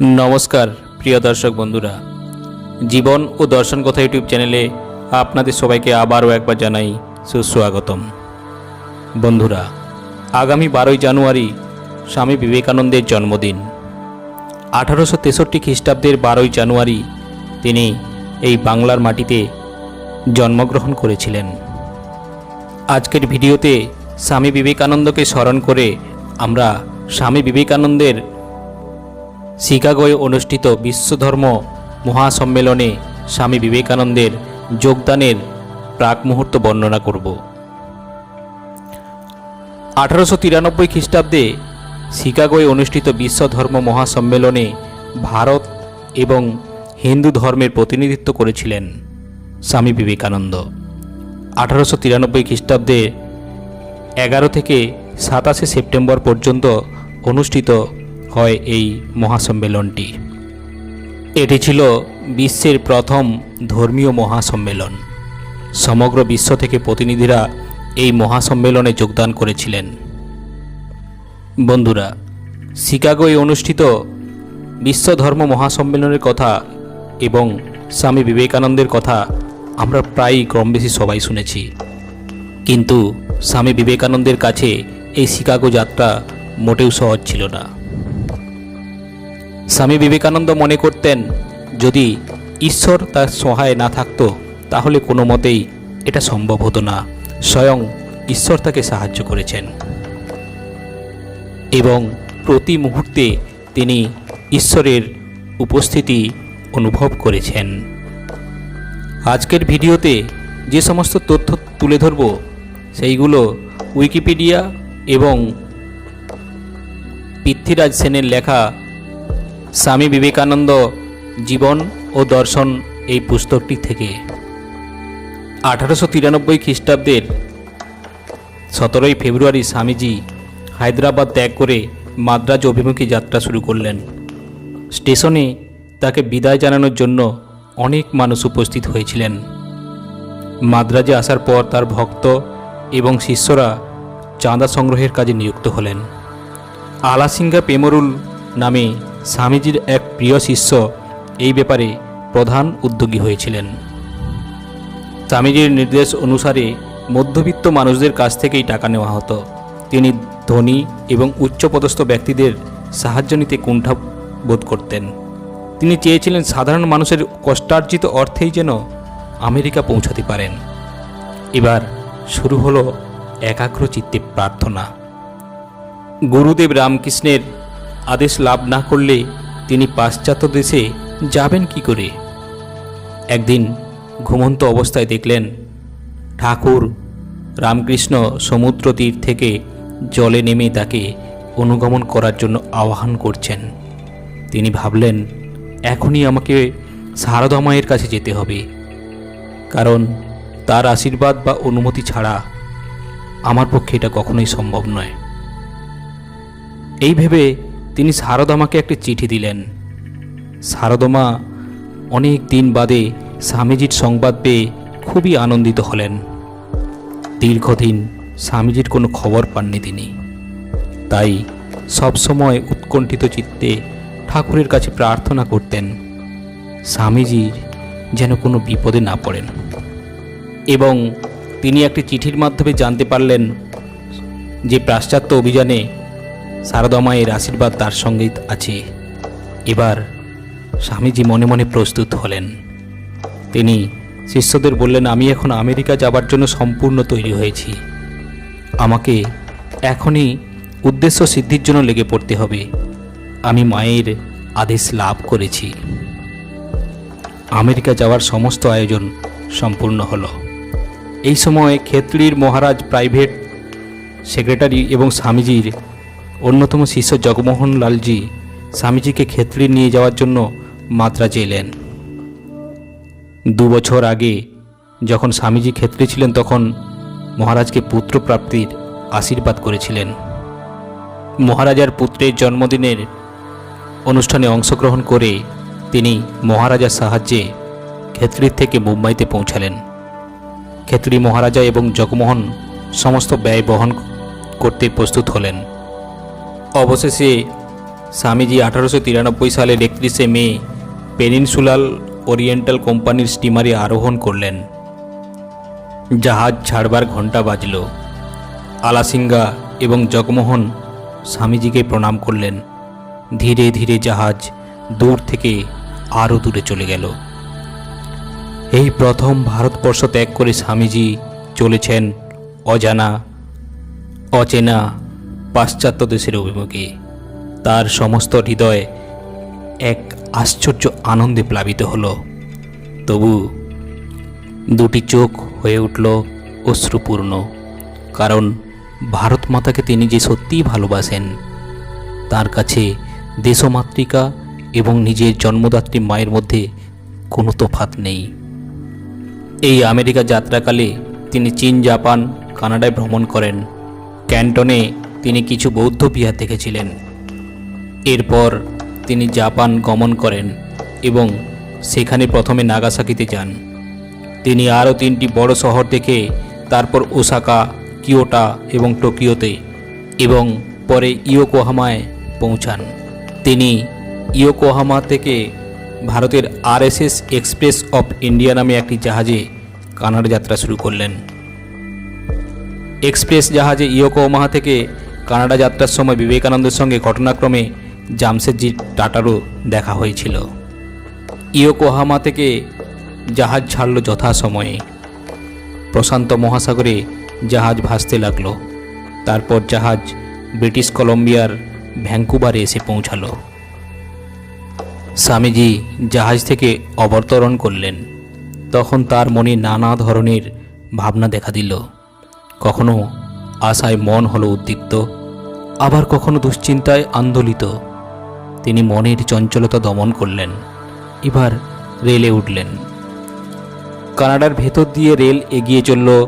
নমস্কার, প্রিয় দর্শক বন্ধুরা। জীবন ও দর্শন কথা ইউটিউব চ্যানেলে আপনাদের সবাইকে আবারও একবার জানাই সুস্বাগতম। বন্ধুরা, আগামী বারোই জানুয়ারি স্বামী বিবেকানন্দের জন্মদিন। আঠারোশো তেষট্টি খ্রিস্টাব্দের বারোই জানুয়ারি তিনি এই বাংলার মাটিতে জন্মগ্রহণ করেছিলেন। আজকের ভিডিওতে স্বামী বিবেকানন্দকে স্মরণ করে আমরা স্বামী বিবেকানন্দের শিকাগোয় অনুষ্ঠিত বিশ্বধর্ম মহাসম্মেলনে স্বামী বিবেকানন্দের যোগদানের প্রাক মুহূর্ত বর্ণনা করব। আঠারোশো তিরানব্বই খ্রিস্টাব্দে শিকাগোয় অনুষ্ঠিত বিশ্বধর্ম মহাসম্মেলনে ভারত এবং হিন্দু ধর্মের প্রতিনিধিত্ব করেছিলেন স্বামী বিবেকানন্দ। আঠারোশো তিরানব্বই খ্রিস্টাব্দে এগারো থেকে সাতাশে সেপ্টেম্বর পর্যন্ত অনুষ্ঠিত হয় এই মহাসম্মেলনটি। এটি ছিল বিশ্বের প্রথম ধর্মীয় মহাসম্মেলন। সমগ্র বিশ্ব থেকে প্রতিনিধিরা এই মহাসম্মেলনে যোগদান করেছিলেন। বন্ধুরা, শিকাগোয় অনুষ্ঠিত বিশ্ব ধর্ম মহাসম্মেলনের কথা এবং স্বামী বিবেকানন্দের কথা আমরা প্রায়ই কম বেশি সবাই শুনেছি। কিন্তু স্বামী বিবেকানন্দের কাছে এই শিকাগো যাত্রা মোটেও সহজ ছিল না। স্বামী বিবেকানন্দ মনে করতেন, যদি ঈশ্বর তার সহায় না থাকতো, তাহলে কোনো মতেই এটা সম্ভব হতো না। স্বয়ং ঈশ্বর তাকে সাহায্য করেছেন। এবং প্রতি মুহূর্তে তিনি ঈশ্বরের উপস্থিতি অনুভব করেছেন। আজকের ভিডিওতে যে সমস্ত তথ্য তুলে ধরব, সেইগুলো উইকিপিডিয়া এবং পৃথ্বীরাজ সেনের লেখা স্বামী বিবেকানন্দ জীবন ও দর্শন এই পুস্তকটি থেকে। আঠারোশো তিরানব্বই খ্রিস্টাব্দের সতেরোই ফেব্রুয়ারি স্বামীজি হায়দ্রাবাদ ত্যাগ করে মাদ্রাজ অভিমুখী যাত্রা শুরু করলেন। স্টেশনে তাকে বিদায় জানানোর জন্য অনেক মানুষ উপস্থিত হয়েছিলেন। মাদ্রাজে আসার পর তার ভক্ত এবং শিষ্যরা চাঁদা সংগ্রহের কাজে নিযুক্ত হলেন। আলাসিঙ্গা পেমরুল নামে স্বামীজির এক প্রিয় শিষ্য এই ব্যাপারে প্রধান উদ্যোগী হয়েছিলেন। স্বামীজির নির্দেশ অনুসারে মধ্যবিত্ত মানুষদের কাছ থেকেই টাকা নেওয়া হতো। তিনি ধনী এবং উচ্চপদস্থ ব্যক্তিদের সাহায্য নিতে কুণ্ঠা বোধ করতেন। তিনি চেয়েছিলেন সাধারণ মানুষের কষ্টার্জিত অর্থেই যেন আমেরিকা পৌঁছাতে পারেন। এবার শুরু হলো একাগ্র চিত্তে প্রার্থনা। গুরুদেব রামকৃষ্ণের আদেশ লাভ না করলে তিনি পাশ্চাত্য দেশে যাবেন কি করে? একদিন ঘুমন্ত অবস্থায় দেখলেন, ঠাকুর রামকৃষ্ণ সমুদ্র তীর থেকে জলে নেমে তাকে অনুগমন করার জন্য আহ্বান করছেন। তিনি ভাবলেন, এখনই আমাকে শারদা মায়ের কাছে যেতে হবে, কারণ তার আশীর্বাদ বা অনুমতি ছাড়া আমার পক্ষে এটা কখনোই সম্ভব নয়। এই ভেবে তিনি শারদামাকে একটি চিঠি দিলেন। শারদমা অনেক দিন বাদে স্বামীজির সংবাদ পেয়ে খুবই আনন্দিত হলেন। দীর্ঘদিন স্বামীজির কোনো খবর পাননি তিনি। তাই সবসময় উৎকণ্ঠিত চিত্তে ঠাকুরের কাছে প্রার্থনা করতেন, স্বামীজির যেন কোনো বিপদে না পড়েন। এবং তিনি একটি চিঠির মাধ্যমে জানতে পারলেন যে পাশ্চাত্য অভিযানে শারদামায়ের আশীর্বাদ তার সঙ্গেই আছে। এবার স্বামীজি মনে মনে প্রস্তুত হলেন। তিনি, শিষ্যদের বললেন, আমি এখন আমেরিকা যাবার জন্য সম্পূর্ণ তৈরি হয়েছি। আমাকে এখনই উদ্দেশ্য সিদ্ধির জন্য লেগে পড়তে হবে। আমি মায়ের আদেশ লাভ করেছি। আমেরিকা যাওয়ার সমস্ত আয়োজন সম্পূর্ণ হলো। এই সময় ক্ষেত্রীর মহারাজ প্রাইভেট সেক্রেটারি এবং স্বামীজির অন্যতম শিষ্য জগমোহন লালজি স্বামীজিকে ক্ষেত্রী নিয়ে যাওয়ার জন্য মাদ্রাজে এলেন। দু বছর আগে যখন স্বামীজি ক্ষেত্রে ছিলেন তখন মহারাজকে পুত্র প্রাপ্তির আশীর্বাদ করেছিলেন। মহারাজার পুত্রের জন্মদিনের অনুষ্ঠানে অংশগ্রহণ করে তিনি মহারাজার সাহায্যে ক্ষেত্রীর থেকে মুম্বাইতে পৌঁছালেন। ক্ষেত্রী মহারাজা এবং জগমোহন সমস্ত ব্যয় বহন করতে প্রস্তুত হলেন। অবশেষে স্বামীজি আঠারোশো তিরানব্বই সালের একত্রিশে মে পেনিনসুলাল ওরিয়েন্টাল কোম্পানির স্টিমারে আরোহণ করলেন। জাহাজ ছাড়বার ঘণ্টা বাজল। আলাসিঙ্গা এবং জগমোহন স্বামীজিকে প্রণাম করলেন। ধীরে ধীরে জাহাজ দূর থেকে আরও দূরে চলে গেল। এই প্রথম ভারতবর্ষ ত্যাগ করে স্বামীজি চলেছেন অজানা, অচেনা পাশ্চাত্য দেশের অভিমুখে। তার সমস্ত হৃদয় এক আশ্চর্য আনন্দে প্লাবিত হলো। তবু দুটি চোখ হয়ে উঠল অশ্রুপূর্ণ, কারণ ভারত মাতাকে তিনি যে সত্যিই ভালোবাসেন, তার কাছে দেশমাতৃকা এবং নিজের জন্মদাত্রী মায়ের মধ্যে কোনো তফাত নেই। এই আমেরিকা যাত্রাকালে তিনি চীন, জাপান, কানাডায় ভ্রমণ করেন। ক্যান্টনে তিনি কিছু বৌদ্ধ বিহার দেখেছিলেন। এরপর তিনি জাপান গমন করেন এবং সেখানে প্রথমে নাগাসাকিতে যান। তিনি আরও তিনটি বড় শহর দেখে তারপর ওসাকা কিওটা এবং টোকিওতে এবং পরে ইয়োকোহামায় পৌঁছান। তিনি ইয়োকোহামা থেকে ভারতের আরএসএস এক্সপ্রেস অফ ইন্ডিয়া নামে একটি জাহাজে কানাডা যাত্রা শুরু করলেন। এক্সপ্রেস জাহাজে ইয়োকোহামা থেকে কানাডা যাত্রার সময় বিবেকানন্দের সঙ্গে ঘটনাক্রমে জামশেদজি টাটারও দেখা হয়েছিল। ইয়োকোহামা থেকে জাহাজ ছাড়ল যথাসময়ে। প্রশান্ত মহাসাগরে জাহাজ ভাসতে লাগল। তারপর জাহাজ ব্রিটিশ কলম্বিয়ার ভ্যাঙ্কুভারে এসে পৌঁছালো। স্বামীজি জাহাজ থেকে অবতরণ করলেন। তখন তার মনে নানা ধরনের ভাবনা দেখা দিল। কখনো আশায় মন হলো উদ্দীপ্ত আবার কখনো দুশ্চিন্তায় আন্দোলিত। তিনি মনের চঞ্চলতা দমন করলেন। এবার রেলে উঠলেন। কানাডার ভেতর দিয়ে রেল এগিয়ে চলল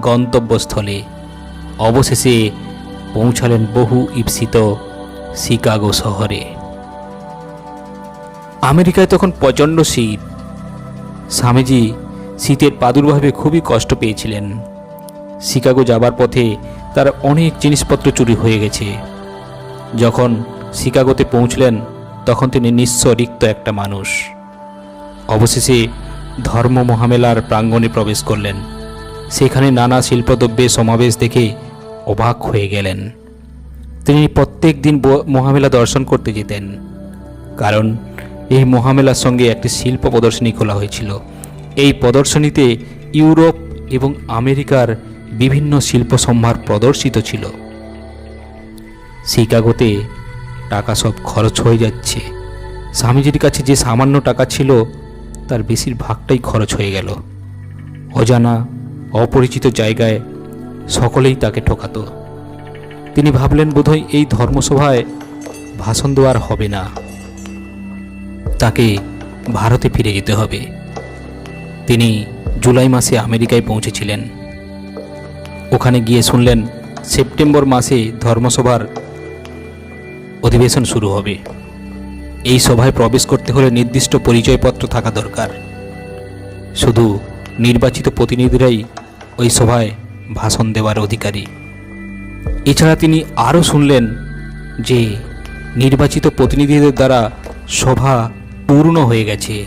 গন্তব্যস্থলে। অবশেষে পৌঁছালেন বহু ঈপ্সিত শিকাগো শহরে। আমেরিকায় তখন প্রচণ্ড শীত। স্বামীজি শীতের প্রাদুর্ভাবে খুবই কষ্ট পেয়েছিলেন। শিকাগো যাবার পথে তার অনেক জিনিসপত্র চুরি হয়ে গেছে। যখন শিকাগোতে পৌঁছলেন, তখন তিনি নিঃস্ব রিক্ত একটা মানুষ। অবশেষে ধর্ম মহামেলার প্রাঙ্গণে প্রবেশ করলেন। সেখানে নানা শিল্পদ্রব্যের সমাবেশ দেখে অবাক হয়ে গেলেন। তিনি প্রত্যেক দিন মহামেলা দর্শন করতে যেতেন। কারণ এই মহামেলার সঙ্গে একটি শিল্প প্রদর্শনী খোলা হয়েছিল। এই প্রদর্শনীতে ইউরোপ এবং আমেরিকার বিভিন্ন শিল্প সম্ভার প্রদর্শিত ছিল। শিকাগোতে টাকা সব খরচ হয়ে যাচ্ছে। স্বামীজির কাছে যে সামান্য টাকা ছিল, তার বেশিরভাগটাই খরচ হয়ে গেল। অজানা, অপরিচিত জায়গায় সকলেই তাকে ঠকাতো। তিনি ভাবলেন, বোধহয় এই ধর্মসভায় ভাষণ দেওয়ার হবে না। তাকে ভারতে ফিরে যেতে হবে। তিনি জুলাই মাসে আমেরিকায় পৌঁছেছিলেন। ওখানে গিয়ে শুনলেন সেপ্টেম্বর মাসে ধর্মসভার অধিবেশন শুরু হবে। এই সভায় প্রবেশ করতে হলে নির্দিষ্ট পরিচয়পত্র থাকা দরকার। শুধু নির্বাচিত প্রতিনিধিরাই ওই সভায় ভাষণ দেওয়ার অধিকারী। এছাড়া তিনি আরও শুনলেন যে নির্বাচিত প্রতিনিধিদের দ্বারা সভা পূর্ণ হয়ে গেছে।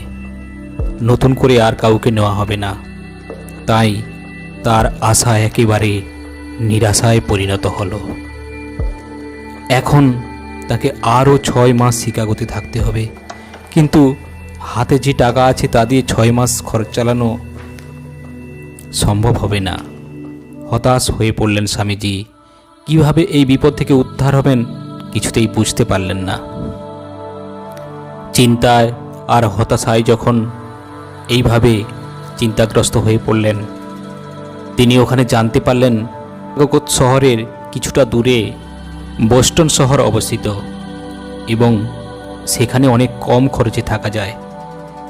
নতুন করে আর কাউকে নেওয়া হবে না। তাই তার আশা একেবারে নিরাশায় পরিণত হলো। এখন তাকে আরও ছয় মাস শিকাগোতে থাকতে হবে। কিন্তু হাতে যে টাকা আছে তা দিয়ে ছয় মাস খরচ চালানো সম্ভব হবে না। হতাশ হয়ে পড়লেন স্বামীজি। কীভাবে এই বিপদ থেকে উদ্ধার হবেন কিছুতেই বুঝতে পারলেন না। চিন্তায় আর হতাশায় যখন এইভাবে চিন্তাগ্রস্ত হয়ে পড়লেন তিনি ওখানে জানতে পারলেন জগৎ শহরের কিছুটা দূরে বোস্টন শহর অবস্থিত এবং সেখানে অনেক কম খরচে থাকা যায়।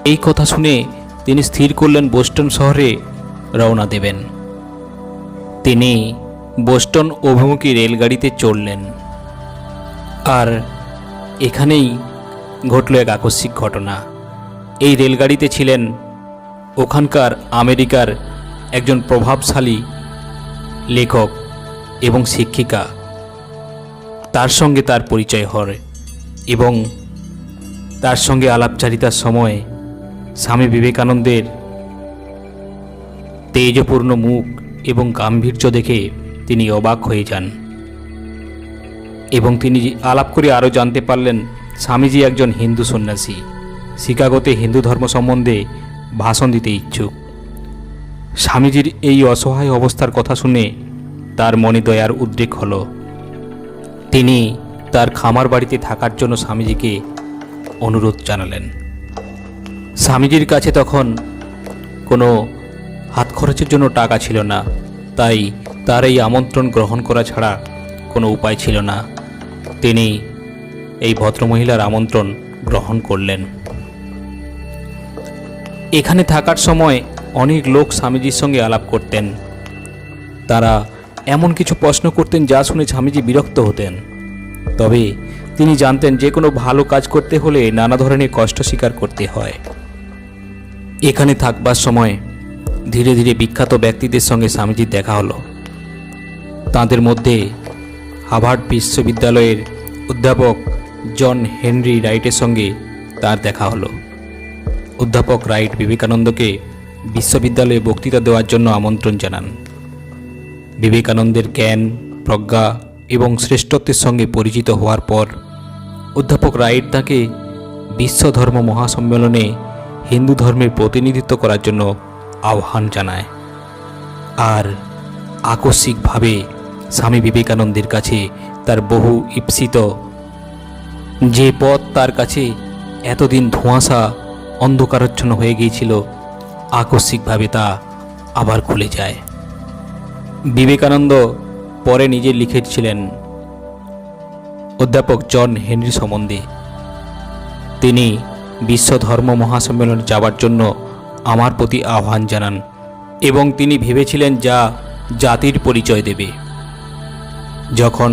এই কথা শুনে তিনি স্থির করলেন বোস্টন শহরে রওনা দেবেন। তিনি বোস্টন অভিমুখী রেলগাড়িতে চড়লেন। আর এখানেই ঘটল এক আকস্মিক ঘটনা। এই রেলগাড়িতে ছিলেন ওখানকার আমেরিকার একজন প্রভাবশালী লেখক এবং শিক্ষিকা। তার সঙ্গে তার পরিচয় হয় এবং তার সঙ্গে আলাপচারিতার সময় স্বামী বিবেকানন্দের তেজপূর্ণ মুখ এবং গাম্ভীর্য দেখে তিনি অবাক হয়ে যান। এবং তিনি আলাপ করে আরও জানতে পারলেন, স্বামীজি একজন হিন্দু সন্ন্যাসী, শিকাগোতে হিন্দু ধর্ম সম্বন্ধে ভাষণ দিতে ইচ্ছুক। স্বামীজির এই অসহায় অবস্থার কথা শুনে তার মনে দয়ার উদ্রেক হল। তিনি তার খামার বাড়িতে থাকার জন্য স্বামীজিকে অনুরোধ জানালেন। স্বামীজির কাছে তখন কোনো হাত খরচের জন্য টাকা ছিল না, তাই তার এই আমন্ত্রণ গ্রহণ করা ছাড়া কোনো উপায় ছিল না। তিনি এই ভদ্রমহিলার আমন্ত্রণ গ্রহণ করলেন। এখানে থাকার সময় অনেক লোক স্বামীজির সঙ্গে আলাপ করতেন। তারা এমন কিছু প্রশ্ন করতেন যা শুনে স্বামীজি বিরক্ত হতেন। তবে তিনি জানতেন যে কোনো ভালো কাজ করতে হলে নানা ধরনের কষ্ট স্বীকার করতে হয়। এখানে থাকবার সময় ধীরে ধীরে বিখ্যাত ব্যক্তিদের সঙ্গে স্বামীজির দেখা হলো। তাদের মধ্যে হাভার্ড বিশ্ববিদ্যালয়ের অধ্যাপক জন হেনরি রাইটের সঙ্গে তার দেখা হলো। অধ্যাপক রাইট বিবেকানন্দকে বিশ্ববিদ্যালয়ে বক্তৃতা দেওয়ার জন্য আমন্ত্রণ জানান। বিবেকানন্দের জ্ঞান, প্রজ্ঞা এবং শ্রেষ্ঠত্বের সঙ্গে পরিচিত হওয়ার পর অধ্যাপক রাইট তাকে বিশ্ব ধর্ম মহাসম্মেলনে হিন্দু ধর্মের প্রতিনিধিত্ব করার জন্য আহ্বান জানায়। আর আকস্মিকভাবে স্বামী বিবেকানন্দের কাছে তার বহু ঈপ্সিত যে পথ তার কাছে এতদিন ধোঁয়াশা, অন্ধকারাচ্ছন্ন হয়ে গিয়েছিল আকস্মিকভাবে তা আবার খুলে যায়। বিবেকানন্দ পরে নিজে লিখেছিলেন অধ্যাপক জন হেনরি সম্বন্ধে। তিনি বিশ্ব ধর্ম মহাসম্মেলনে যাওয়ার জন্য আমার প্রতি আহ্বান জানান এবং তিনি ভেবেছিলেন যা জাতির পরিচয় দেবে। যখন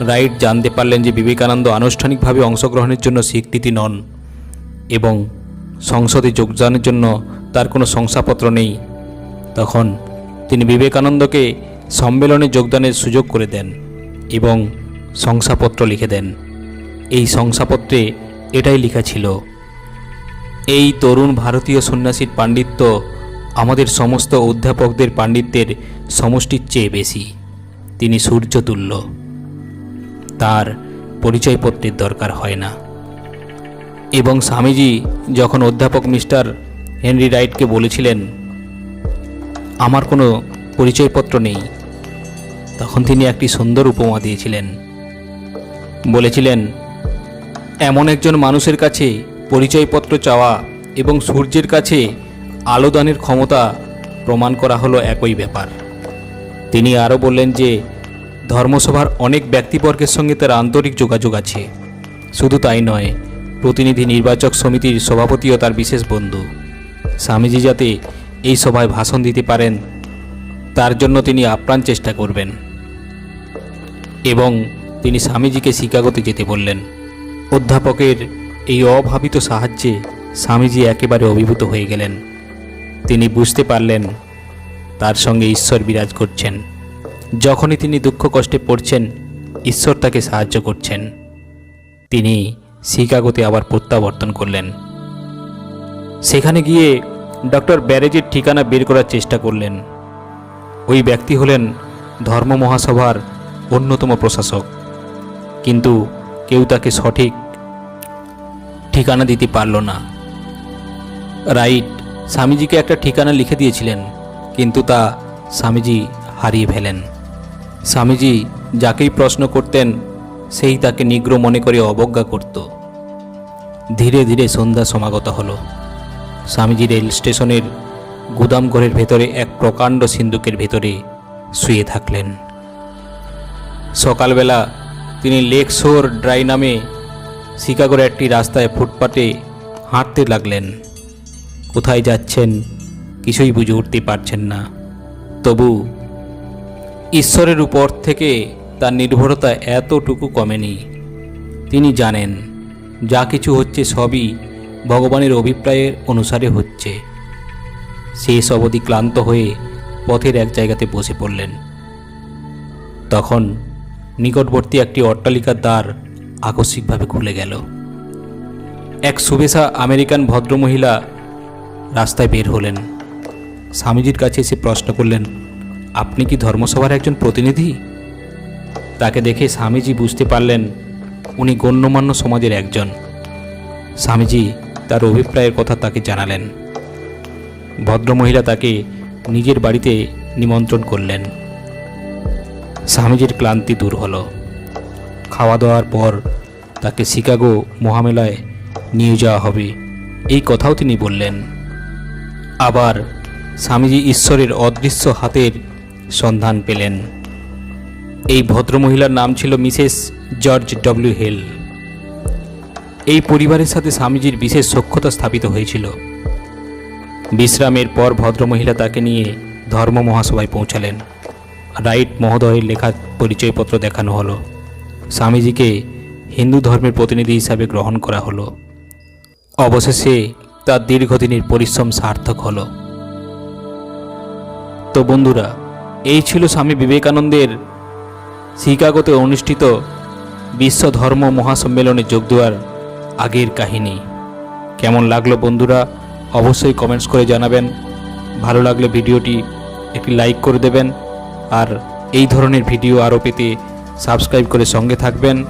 রাইট জানতে পারলেন যে বিবেকানন্দ আনুষ্ঠানিকভাবে অংশগ্রহণের জন্য স্বীকৃতি নন এবং সংসদে যোগদানের জন্য তার কোনো শংসাপত্র নেই। তখন তিনি বিবেকানন্দকে সম্মেলনে যোগদানের সুযোগ করে দেন এবং শংসাপত্র লিখে দেন। এই শংসাপত্রে এটাই লেখা ছিল, এই তরুণ ভারতীয় সন্ন্যাসীর পাণ্ডিত্য আমাদের সমস্ত অধ্যাপকদের পাণ্ডিত্যের সমষ্টির চেয়ে বেশি। তিনি সূর্যতুল্য। তার পরিচয়পত্রের দরকার হয় না। এবং স্বামীজি যখন অধ্যাপক মিস্টার হেনরি রাইটকে বলেছিলেন, আমার কোনো পরিচয়পত্র নেই। তখন তিনি একটি সুন্দর উপমা দিয়েছিলেন। বলেছিলেন, এমন একজন মানুষের কাছে পরিচয়পত্র চাওয়া এবং সূর্যের কাছে আলোদানের ক্ষমতা প্রমাণ করা হলো একই ব্যাপার। তিনি আরও বললেন যে, ধর্মসভার অনেক ব্যক্তিবর্গের সঙ্গে তার আন্তরিক যোগাযোগ আছে। শুধু তাই নয়, প্রতিনিধি নির্বাচক সমিতির সভাপতিও তার বিশেষ বন্ধু। স্বামীজি যাতে এই সভায় ভাষণ দিতে পারেন, তার জন্য তিনি আপ্রাণ চেষ্টা করবেন। এবং তিনি স্বামীজিকে শিকাগোতে যেতে বললেন। অধ্যাপকের এই অভাবিত সাহায্যে স্বামীজি একেবারে অভিভূত হয়ে গেলেন। তিনি বুঝতে পারলেন, তার সঙ্গে ঈশ্বর বিরাজ করছেন। যখনই তিনি দুঃখ কষ্টে পড়ছেন, ঈশ্বর তাকে সাহায্য করছেন। তিনি শিকাগোতে আবার প্রত্যাবর্তন করলেন। সেখানে গিয়ে ডক্টর ব্যারেজের ঠিকানা বের করার চেষ্টা করলেন। ওই ব্যক্তি হলেন ধর্ম মহাসভার অন্যতম প্রশাসক। কিন্তু কেউ তাকে সঠিক ঠিকানা দিতে পারল না। রাইট, স্বামীজিকে একটা ঠিকানা লিখে দিয়েছিলেন, কিন্তু তা স্বামীজি হারিয়ে ফেলেন। স্বামীজি যাকেই প্রশ্ন করতেন, সেই তাকে নিগ্র মনে করে অবজ্ঞা করত। ধীরে ধীরে সন্ধ্যা সমাগত হলো। স্বামীজি রেল স্টেশনের গুদামঘরের ভেতরে এক প্রকাণ্ড সিন্দুকের ভেতরে শুয়ে থাকলেন। সকালবেলা তিনি লেক শোর ড্রাই নামে শিকাগোর একটি রাস্তায় ফুটপাতে হাঁটতে লাগলেন। কোথায় যাচ্ছেন কিছুই বুঝে উঠতে পারছেন না। তবু ঈশ্বরের উপর থেকে তার নির্ভরতা এতটুকু কমেনি। তিনি জানেন, যা কিছু হচ্ছে সবই ভগবানের অভিপ্রায়ের অনুসারে হচ্ছে। শেষ অবধি ক্লান্ত হয়ে পথের এক জায়গাতে বসে পড়লেন। তখন নিকটবর্তী একটি অট্টালিকার দ্বার আকস্মিকভাবে খুলে গেল। এক সুবেশা আমেরিকান ভদ্রমহিলা রাস্তায় বের হলেন। স্বামীজির কাছে এসে প্রশ্ন করলেন, আপনি কি ধর্মসভার একজন প্রতিনিধি? তাকে দেখে স্বামীজি বুঝতে পারলেন, উনি গণ্যমান্য সমাজের একজন। স্বামীজি তার অভিপ্রায়ের কথা তাকে জানালেন। ভদ্রমহিলা তাকে নিজের বাড়িতে নিমন্ত্রণ করলেন। স্বামীজির ক্লান্তি দূর হলো। খাওয়া দাওয়ার পর তাকে শিকাগো মহামেলায় নিয়ে যাওয়া হবে, এই কথাও তিনি বললেন। আবার স্বামীজি ঈশ্বরের অদৃশ্য হাতের সন্ধান পেলেন। এই ভদ্রমহিলার নাম ছিল মিসেস জর্জ ডব্লিউ হেল। এই পরিবারের সাথে স্বামীজির বিশেষ সক্ষতা স্থাপিত হয়েছিল। বিশ্রামের পর ভদ্রমহিলা তাকে নিয়ে ধর্ম মহাসভায় পৌঁছালেন। রাইট মহোদয়ের লেখা পরিচয়পত্র দেখানো হলো। স্বামীজিকে হিন্দু ধর্মের প্রতিনিধি হিসাবে গ্রহণ করা হলো। অবশেষে তার দীর্ঘদিনের পরিশ্রম সার্থক হলো। তো বন্ধুরা, এই ছিল স্বামী বিবেকানন্দের শিকাগোতে অনুষ্ঠিত বিশ্ব ধর্ম মহাসম্মেলনে যোগ দেওয়ার আগের কাহিনী। কেমন লাগল বন্ধুরা, অবশ্যই কমেন্টস করে জানাবেন। ভালো লাগলে ভিডিওটি একটি লাইক করে দেবেন। আর এই ধরনের ভিডিও আরও পেতে সাবস্ক্রাইব করে সঙ্গে থাকবেন।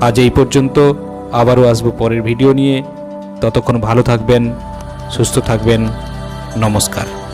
আজ এই পর্যন্ত, আবারও আসব পরের ভিডিও নিয়ে। ততক্ষণ ভালো থাকবেন, সুস্থ থাকবেন। নমস্কার।